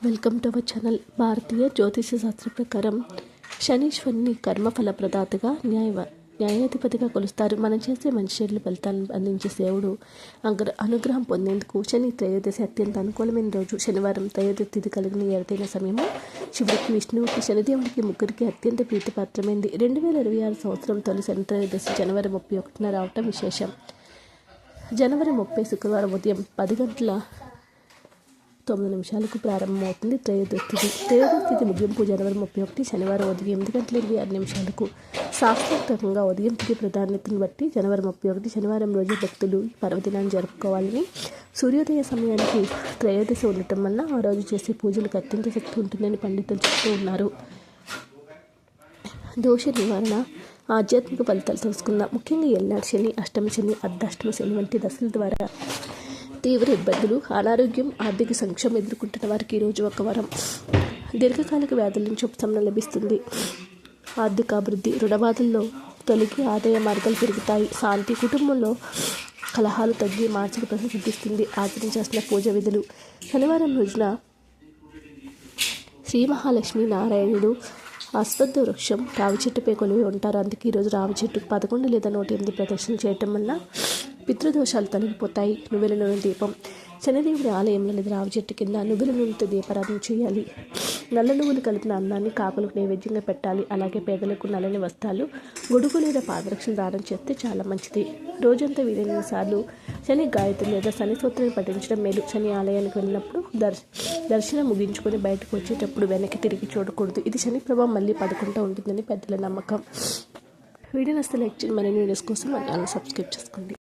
Welcome to our channel భారతీయ జ్యోతిష శాస్త్ర ప్రకారం శనీశ్వరుని కర్మఫల ప్రదాతగా న్యాయ న్యాయాధిపతిగా కొలుస్తారు మనం చేసే మంచి చెడులు ఫలితాలను అందించే దేవుడు అగ్ర అనుగ్రహం పొందేందుకు శని త్రయోదశి అత్యంత అనుకూలమైన రోజు శనివారం త్రయోదశి తిథి కలిగిన ఏదైన సమయము శివుడికి విష్ణువుకి శనిదేవుడికి ముగ్గురికి అత్యంత ప్రీతిపాత్రమైంది రెండు వేల ఇరవై ఆరు సంవత్సరం తొలి శని త్రయోదశి జనవరి ముప్పై ఒకటిన రావటం విశేషం జనవరి ముప్పై శుక్రవారం ఉదయం పది గంటల తొమ్మిది నిమిషాలకు ప్రారంభమవుతుంది. త్రయోదశి తిథి ముగింపు జనవరి ముప్పై ఒకటి. శనివారం ఉదయం ఎనిమిది గంటల ఇరవై ఆరు నిమిషాలకు శాస్త్రోక్తంగా ఉదయం తిథి ప్రాధాన్యతను బట్టి జనవరి ముప్పై ఒకటి. శనివారం రోజు భక్తులు ఈ పర్వదినాన్ని జరుపుకోవాలని. సూర్యోదయ సమయానికి త్రయోదశి ఉండటం వల్ల ఆ రోజు చేసే పూజలకు అత్యంత శక్తి ఉంటుందని పండితులు చెప్తూ ఉన్నారు. దోష నివారణ ఆధ్యాత్మిక ఫలితాలు తెలుసుకుందాం. ముఖ్యంగా ఎల్లాడి శని అష్టమ శని అర్ధాష్టమ శని వంటి దశల ద్వారా తీవ్ర ఇబ్బందులు అనారోగ్యం ఆర్థిక సంక్షేమం ఎదుర్కొంటున్న వారికి ఈరోజు ఒక వరం. దీర్ఘకాలిక వ్యాధుల నుంచి ఉపశమనం లభిస్తుంది. ఆర్థిక అభివృద్ధి రుణబాధల్లో తొలగి ఆదాయ మార్గాలు పెరుగుతాయి. శాంతి కుటుంబంలో కలహాలు తగ్గి మానసిక ప్రసిద్ధిస్తుంది ఆచరించాల్సిన పూజ విధులు. శనివారం రోజున శ్రీ మహాలక్ష్మి నారాయణుడు అశ్వత్థ వృక్షం రావి చెట్టుపై కొలివి ఉంటారు. అందుకే ఈరోజు రావి చెట్టుకు పదకొండు లేదా నూట ఎనిమిది ప్రదర్శన చేయటం వల్ల పితృదోషాలు తొలగిపోతాయి. నువ్వుల నూనె దీపం. శనిదేవుడి ఆలయంలో లేదా రావి చెట్టు కింద నువ్వుల నూనెతో దీపారాధన చేయాలి. నల్ల నువ్వులు కలిపిన అన్నాన్ని కాకులకు నైవేద్యంగా పెట్టాలి. అలాగే పేదలకు నల్లని వస్త్రాలు గొడుగు లేదా పాదరక్షణ దానం చేస్తే చాలా మంచిది. రోజంతా వీలైన సార్లు శని గాయత్రి లేదా శని సూత్రాన్ని పఠించడం మేలు. శని ఆలయానికి వెళ్ళినప్పుడు దర్శ దర్శనం ముగించుకొని బయటకు వచ్చేటప్పుడు వెనక్కి తిరిగి చూడకూడదు. ఇది శని ప్రభావం మళ్ళీ పదకుండా ఉంటుందని పెద్దల నమ్మకం. వీడియో నస్తే లైక్ చేయండి. మరిన్ని వీడియోస్ కోసం మన ఛానల్ సబ్స్క్రైబ్ చేసుకోండి.